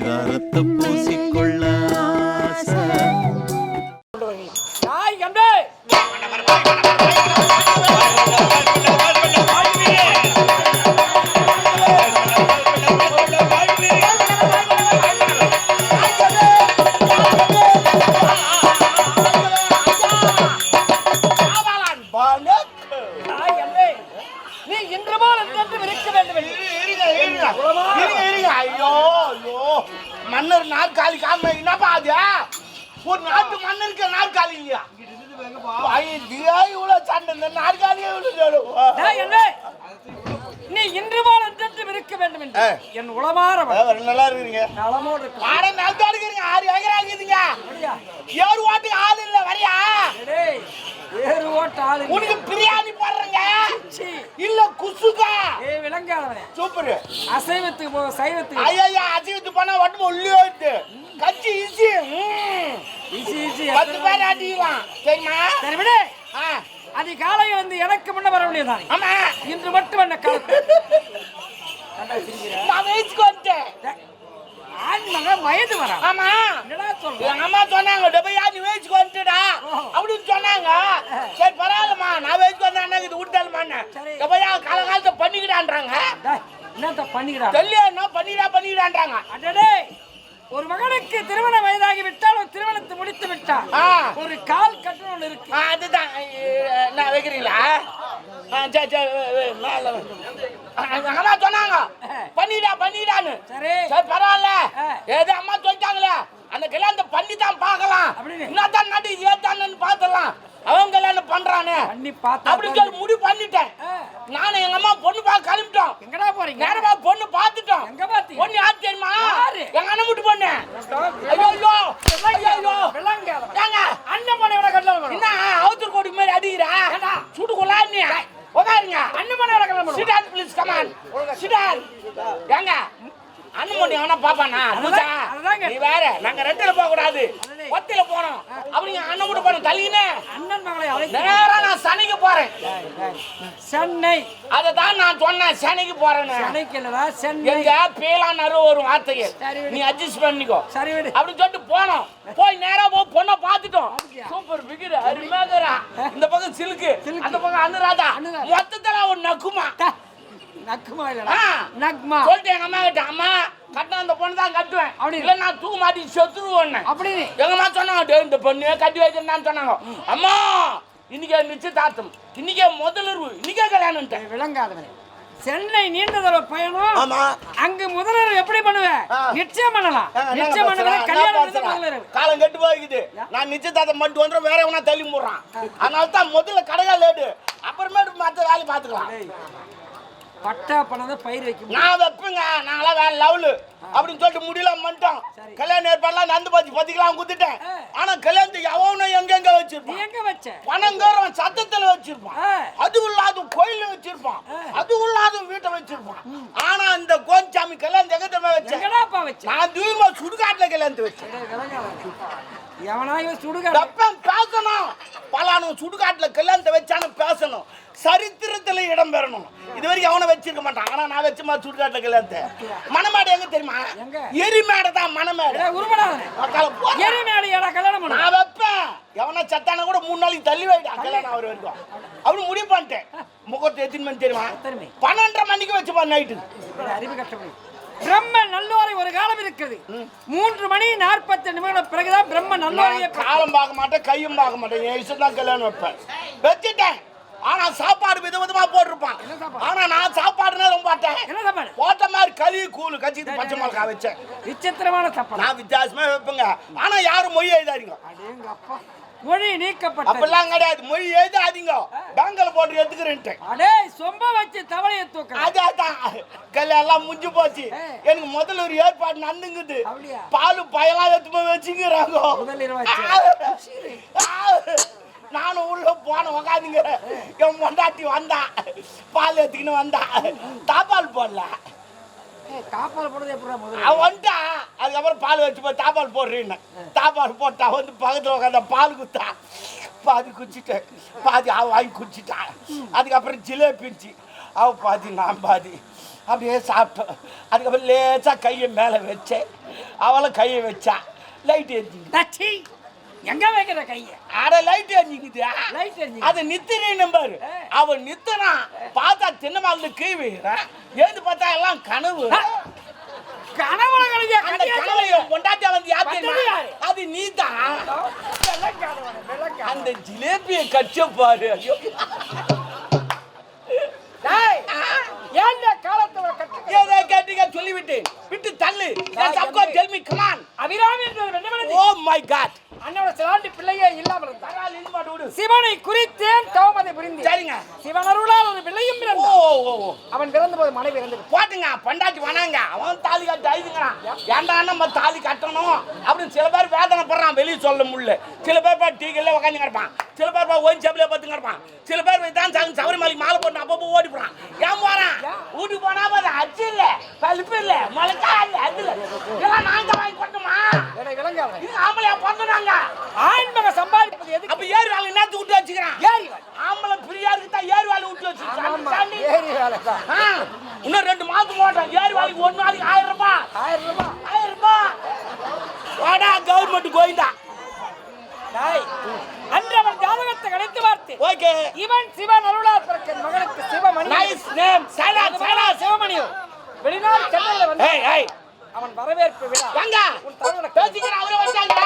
பரிதாரத்தை பூசிக்கொள்ள நீ இன்று போல் என்று இருக்க வேண்டும். இருங்க, இருங்க. ஐயோ, ஐயோ. மன்னர் நாற்காலி காம என்னப்பா அது? ஒரு நாட்டு மன்னருக்கு நாற்காலி இல்லையா? இவ்வளவு சண்டை இந்த நாற்காலியே கண்டே நீ இன்று போல் என்று இருக்க வேண்டும் என்று. என் உளமாற நல்லா இருக்கிறீங்க. நலமோடு ஆட நல்லா இருக்கிறீங்க ஆறு ஏக்கராக்குதுங்க அப்படியா? ஏறு ஓட்டு ஆள் இல்ல வரியா? வேறு ஓட்ட ஆளு? உனக்கு பிரியாணி போடுறேங்க. இல்ல குசுக்கா ஏய் விளங்காதவனே சூப்பர். அசைவத்துக்கு போ சைவத்துக்கு. ஐயா அசிங்கத்து போனா ஒட்டு உள்ளே வந்து கச்சி ம். ஈசி ஈசி பத்து பேர் அடிக்கலாம் சரிம்மா சரி விடு. ஆ, அதிகாலையில் வந்து எனக்கு முன்ன வர வேண்டியதுதான் ஆமா. இன்று மட்டும் என்ன கலப்பு நான் வயசுக்கு வந்துட்டேன். ஆண் மகன் வயது வரா? ஆமா. என்னடா சொல்ற? எங்க அம்மா சொன்னாங்க வந்துட்டுடா அப்படின்னு சொன்னாங்க. சரி பரவாயில்லம்மா. நான் வயசுக்கு வந்தா என்ன இது விட்டாலுமான்னு சரி. டப்பையா காலகாலத்தை பண்ணிக்கிடான்றாங்க என்னத்த பண்ணிக்கிறா கல்யாணம் பண்ணிடா பண்ணிடான்றாங்க அடடே ஒரு மகனுக்கு திருமண வயதாகி விட்டால் ஒரு திருமணத்தை முடித்து விட்டால். ஒரு கால் கட்டணம் இருக்கு. ஆ, அதுதான். நான் வைக்கிறீங்களா? சரி சரி அம்மா சொன்னாங்க. பண்ணிடா பண்ணிடான்னு. சரி. சரி பரவாயில்ல. ஏதோ அம்மா சொல்லிட்டாங்களே. அந்த கல்யாணத்தை பண்ணி தான் பார்க்கலாம். அப்படின்னு. என்னதான் நாட்டு ஏத்தானு பார்த்தலாம் அவன் கல்யாணம் பண்றானே? பண்ணி பார்த்தா அப்படி சொல்லி முடிவு பண்ணிட்டேன். நானும் எங்க அம்மா பொண்ணு பார்க்க கிளம்பிட்டோம். எங்கடா போறீங்க? நேரமா பொண்ணு பார்த்துட்டோம். எங்க பாத்தீங்க பொண்ணு யார் தெரியுமா? எங்க அண்ணன் வீட்டு பொண்ணு. ஐயோ ஐயோ ஐயோ ஐயோ விளங்காதவன் ஏங்க அண்ணன் மனை விட கட்டணம் வரும் என்ன அவுத்தர் கோடி மாதிரி அடிக்கிறா ஏண்டா? சுட்டு கொள்ளாதீங்க உட்காருங்க அண்ணன் மனை விட கட்டணம் வரும் sit down please come on sit down ஏங்க அண்ணன் மணி அவனா பாப்பானா லூசா அதுதாங்க. நீ வேற நாங்க ரெண்டுல போக கூடாது. அதுலே. ஒத்தையில போனோம் அப்படிங்க அண்ணன் கூட போனோம் தள்ளினே அண்ணன் மகளை நேரா நான் சனிக்கு போறேன். சென்னை. அதை தான் நான் சொன்னேன். சனிக்கு போறேன்னு. சென்னைக்கு இல்லடா சென்னை. எங்க பேலான்னு வரும் வார்த்தைக்கு. சரி விடு. நீ அட்ஜஸ்ட் பண்ணிக்கோ. சரி விடு. அப்படின்னு சொல்லிட்டு போனோம். போய் நேரா போ பொண்ணை பார்த்துட்டோம்? சூப்பர் பிகிர் அருமையாகிறா இந்த பக்கம் சிலுக்கு. அந்த பக்கம் அனுராதா. மொத்தத்துல ஒரு நக்குமா. நக்குமா இல்லடா. ஆ. நக்மா. சொல்லிட்டு எங்க அம்மா கிட்ட அம்மா கட்டின அந்த பொண்ணு தான் கட்டுவேன். அப்படி. இல்ல நான் தூக்க மாட்டி செத்துருவேன் அப்படின்னு எங்க அம்மா சொன்னாங்க "டேய், இந்த பொண்ணு கட்டி வைக்கிறேன்னு சொன்னாங்க. அம்மா இன்னைக்கே நிச்சயதார்த்தம். இன்னைக்கே முதலிரவு இன்னைக்கே கல்யாணம் விளங்காதவனே சென்னை நீண்ட தூர பயணம். ஆமா. அங்க முதலிரவு எப்படி பண்ணுவ ஆ. நிச்சயம் பண்ணலாம். நிச்சயம் என்ன கல்யாணம் காலம் கெட்டு போய்க்குது. நான் நிச்சயதார்த்தம் பண்ணிட்டு வந்துடும் வேற எவனா தள்ளி போடுறான். அதனால தான் முதல்ல கடையா லேடு அப்புறமேட்டு மற்ற வேலையை பார்த்துக்கலாம். டேய், பட்டா பணம் தான் பயிர் வைக்க முடியும். நான் வைப்பேங்க. நாங்களாம் வேற லெவலு அப்படின்னு சொல்லிட்டு முடியலாம் பண்ணிட்டோம் சரி. கல்யாண ஏற்பாடுலாம் நந்து பாத்தி பத்திக்கலாம் குத்துட்டேன். ஆனா கல்யாணத்துக்கு எவனும் எங்கெங்க வச்சிருப்பான்? எங்க வச்ச? பணங்காரன் சத்தத்துல வச்சிருப்பான். அது இல்லாத கோயில்ல வச்சிருப்பான். அது இல்லாத வீட்டை வச்சிருப்பான். ஆனா இந்த கோஞ்சாமி கல்யாணம் எங்கத்தமே வச்சேன் நான் தூயமா சுடுகாட்டுல கல்யாணத்தை வச்சேன். எவனா இவன் சுடுகாடு? பேசணும்? பலானும் சுடுகாட்டுல கல்யாணத்தை வச்சாலும் பேசணும். சரித்திரத்துல இடம் பெறணும். இது வரைக்கும் அவனை வச்சிருக்க மாட்டான். ஆனா நான் வச்சுமா சுடுகாட்டுல கல்யாணத்தை. மணமேடை எங்க தெரியுமா? எரிமேடை தான் மணமேடை. டேய், உருப்படாதவனே அக்கால போடா. எரி மேலே ஏடா கல்யாணம் நான் வைப்பேன். எவனா சத்தான கூட மூணு நாளைக்கு தள்ளி வைடா. கல்யாணம் அவர் வரைக்கும். அவரு முடிவு பண்ணிட்டேன் முகூர்த்தம் எத்தனை மணி தெரியுமா? பன்னெண்டரை மணிக்கு வச்சுப்பா நைட்டு அறிவு கட்டபடி பிரம்ம நல்லோரை ஒரு காலம் இருக்குது. மூன்று மணி நாற்பத்தி நிமிடம் பிறகுதான் பிரம்ம நல்லோரையே காலம் பார்க்க மாட்டேன் கையும் பார்க்க மாட்டேன். என் இஷ்டம் தான் கல்யாணம் வைப்பேன். வச்சுட்டேன். ஆனா சாப்பாடு வித விதமா போட்டிருப்பான்? ஆனா நான் சாப்பாடுனா ரொம்ப மாட்டேன். என்ன சாப்பாடு? போட்ட மாதிரி களி கூழ் கச்சி பச்சை மிளகா வச்சேன். விசித்திரமான சாப்பாடு. நான் வித்தியாசமா வைப்பேங்க. ஆனா யாரும் மொழி எழுதாதீங்க. மொழி நீக்கப்பட்டது. அப்படிலாம் கிடையாது. மொழி எழுதாதீங்க. போட்டு எடுத்துக்கிறேன்ட்டு அடே சொம்ப வச்சு தவளையை தூக்க அதான் கல்யாணம் எல்லாம் முடிஞ்சு போச்சு. எனக்கு முதல்ல ஒரு ஏற்பாடு நடந்துங்குது? பால் பயலாம் எடுத்து இரவாச்சு நானும் உள்ள போன உக்காந்துங்க. என் பொண்டாட்டி வந்தா. பால் எடுத்துக்கின்னு வந்தா. தாப்பால் போடல. காப்பால் போடுறது எப்படா அவன் வந்துட்டா. அதுக்கப்புறம் பால் வச்சு போய் தாப்பால் போடுறேன்னு. தாப்பால் போட்டா வந்து பக்கத்தில் உட்காந்த பால் குத்தா. பாதி குச்சிட்டேன் பாதி அவ வாங்கி குச்சிட்டா. அதுக்கப்புறம் ஜிலேபி இருந்துச்சு. அவ பாதி நான் பாதி. அப்படியே சாப்பிட்டோம் அதுக்கப்புறம் லேசாக கையை மேலே வச்சேன். அவளை கையை வச்சா. லைட் எரிஞ்சுக்குது தச்சி. எங்க வைக்கிற கைய? அட லைட் எரிஞ்சுக்குது. லைட் எரிஞ்சு அது நித்திரை நம்பர். அவன் நித்தனா பார்த்தா தின்னமால கீவி ஏந்து பார்த்தா எல்லாம் கனவு. கனவுல கலைஞர் அந்த கனவையும் பொண்டாட்டி வந்து யாரு? அது நீதான் அந்த ஜிலேபியை கட்ச பாரு. ஐயோ. சொல்லிவிட்டேன். விட்டு தள்ளு. அபிராமி ஓ மை காட் அண்ணோட சிலாண்டி பிள்ளையே இல்லாமல் இருந்தார் சிவனை குறித்தேன் தவமதை புரிந்து சரிங்க. சிவன் அருளால் ஒரு பிள்ளையும் அவன் பிறந்தபோது மனைவி இறந்து போட்டுங்க பொண்டாட்டி வேணாங்க அவன் தாலி கட்டி ஆயுதுங்கிறான் ஏன்டா நம்ம தாலி கட்டணும்? அப்படின்னு சில பேர் வெளியே சொல்ல முடியல. சில பேர் பா டீக்கல்ல உட்காந்து கிடப்பான். சில பேர் பா ஒயின் சாப்பில பார்த்து கிடப்பான். சில பேர் தான் சாங்க சபரிமலைக்கு மாலை போட்டு அப்பப்போ ஓடி போறான். ஏன் போறான்? வீட்டுக்கு போனா போது அச்சு இல்ல பழுப்பு இல்ல முளைக்கா இல்ல அது இல்ல. இதெல்லாம் நாங்க வாங்கி கொட்டோமா இது ஆம்பளையா பிறந்துட்டாங்க ஆண்மக சம்பாதிப்பது எதுக்கு? அப்ப ஏறு வேலை என்னத்து விட்டு வச்சுக்கிறான்? ஏறி. ஆம்பளை ஃப்ரீயா இருக்கு தான் ஏறு வேலை விட்டு. வச்சுக்கிறான் ஏறி வேலை இன்னும் ரெண்டு மாசம் போட்டோம் ஏறு வேலைக்கு ஒரு நாளைக்கு ஆயிரம் ரூபாய். ஆயிரம் ரூபாய். வாடா கவர்மெண்ட் கோயிந்தா. டேய், அன்று அவன் ஜாதகத்தை கணித்து பார்த்து ஓகே. இவன் சிவன் அருளால் பிறக்க என் மகனுக்கு Sivamani nice name silence silence சிவமணியோ வெளிநாடு சென்னையில வந்து அவன் வரவேற்பு விழா. வாங்க உன் தலைவனை பேசிக்கிற அவரை வச்சாங்க